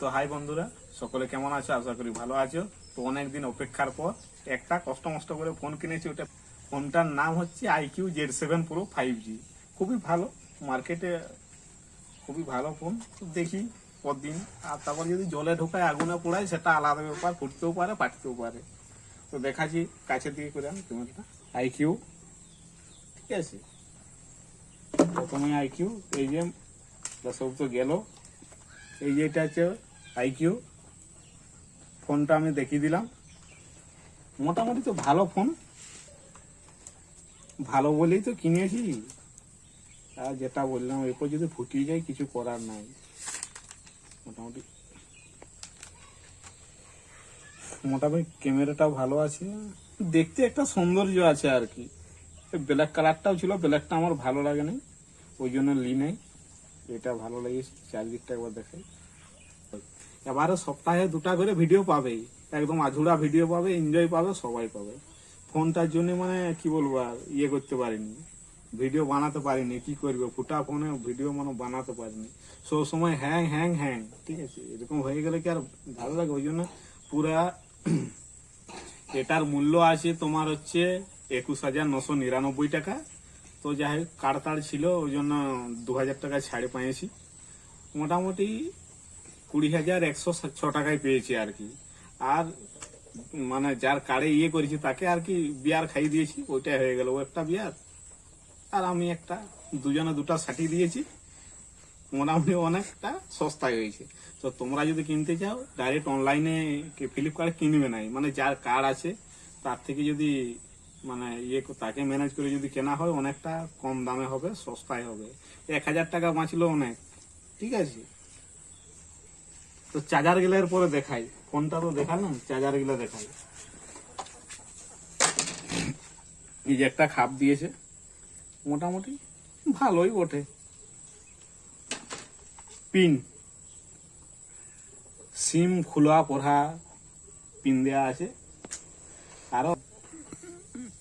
তো হাই বন্ধুরা, সকলে কেমন আছো? আশা করি ভালো আছো। তো অনেকদিন অপেক্ষার পর একটা কষ্ট মষ্ট করে ফোন কিনেছি, ওটা ফোনটার নাম হচ্ছে iQOO Z seven pro five G খুবই ভালো, মার্কেটে খুবই ভালো ফোন, দেখি পরদিন আর তারপর যদি জলে ঢোকায় আগুনে পোড়ায়, সেটা আলাদা ব্যাপার, ফুটতেও পারে পাঠতেও পারে। তো দেখাচ্ছি কাছের দিকে করে আমি তোমারটা। আইকিউ ঠিক আছে? প্রথমে আইকিউ এই যে সব তো গেল। এই যে এটা হচ্ছে আইকিউ ফোনটা আমি দেখিয়ে দিলাম। মোটামুটি তো ভালো ফোন। ভালো বলেই তো কিনেছি। আর যেটা বললাম, এরপর যদি ফুটিয়ে যায়, কিছু করার নাই। মোটামুটি। মোটামুটি ক্যামেরাটাও ভালো আছে। দেখতে একটা সৌন্দর্য আছে আর কি। ব্ল্যাক কালারটাও ছিল ব্ল্যাকটা আমার ভালো লাগে না ওই জন্য লি নাই। এটা ভালো লেগেছে, চারদিকটা একবার দেখাই। এবারে সপ্তাহে দুটা করে ভিডিও পাবেই। একদম আধুরা ভিডিও পাবে এনজয় পাবে, সবাই পাবে। ফোনটার জন্য মানে কি বলব আর ইয়ে করতে পারিনি। ভিডিও বানাতে পারিনি, কি করবে? ফুটা ফোনে ভিডিও মানে বানাতে পারিনি। সব সময় হ্যাং হ্যাং হ্যাং ঠিক আছে? এরকম হয়ে গেলে কি আর ভালো লাগে? ওই জন্য পুরা এটার মূল্য আছে তোমার হচ্ছে একুশ হাজার নশো নিরানব্বই টাকা। তো যাই হোক কাড়তাড় ছিল, ওই জন্য দু হাজার টাকা ছাড়ে পেয়েছি মোটামুটি কুড়ি হাজার একশো ছ টাকায় পেয়েছি আর কি। আর মানে যার কার্ডে ইয়ে করেছি, তাকে আর কি বিয়ার খাইয়ে দিয়েছি ওইটাই হয়ে গেল। ও একটা বিয়ার। আর আমি একটা, দুজনে দুটা সাটিয়ে দিয়েছি। মোটামুটি অনেকটা সস্তায় হয়েছে। তো তোমরা যদি কিনতে চাও ডাইরেক্ট অনলাইনে ফ্লিপকার্টে কিনবে নাই মানে যার কার্ড আছে, তার থেকে যদি মানে ইয়ে তাকে ম্যানেজ করে যদি কেনা হয়, অনেকটা কম দামে হবে, সস্তায় হবে। এক হাজার টাকা বাঁচলো অনেক। ঠিক আছে? তো চার্জার গেলের পরে দেখাই। ফোনটা তো দেখালাম চার্জার গেলে দেখাই। এই যে একটা খাপ দিয়েছে, মোটামুটি ভালোই বটে। পিন। সিম খোলা পড়া পিন দেওয়া আছে। আরও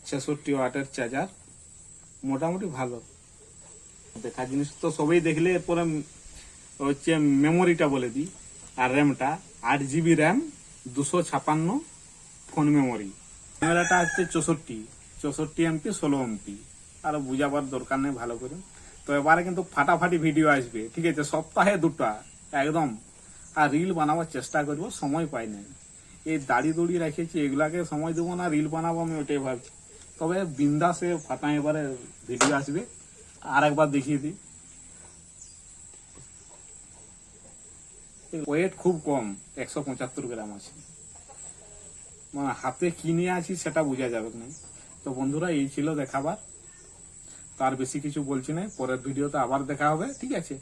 ছেষট্টি ওয়াটের চার্জার মোটামুটি ভালো। দেখার জিনিস তো সবাই দেখলে এরপরে হচ্ছে মেমোরিটা বলে দিই। আর র্যামটা আট জিবি র্যাম দুশো ছাপান্ন ফোন মেমোরি ক্যামেরাটা হচ্ছে চৌষট্টি চৌষট্টি এমপি ষোলো এমপি আর বুঝাবার দরকার নেই ভালো করে। তো এবারে কিন্তু ফাটাফাটি ভিডিও আসবে, ঠিক আছে? সপ্তাহে দুটা, একদম। আর রিল বানাবার চেষ্টা করব, সময় পাই নাই। এই দাড়ি দড়ি রেখেছি, এগুলাকে সময় দেবো না রিল বানাবো আমি ওটাই ভাবছি। তবে বিন্দাসে ফাটা এবারে ভিডিও আসবে। আর একবার দেখিয়ে দিই। ওয়েট খুব কম, একশো পঁচাত্তর গ্রাম আছে। মানে হাতে কি নিয়ে আছি সেটা বোঝা যাবে না। তো বন্ধুরা, এই ছিল দেখাবার। তার বেশি কিছু বলছি না, পরের ভিডিওতে আবার দেখা হবে, ঠিক আছে?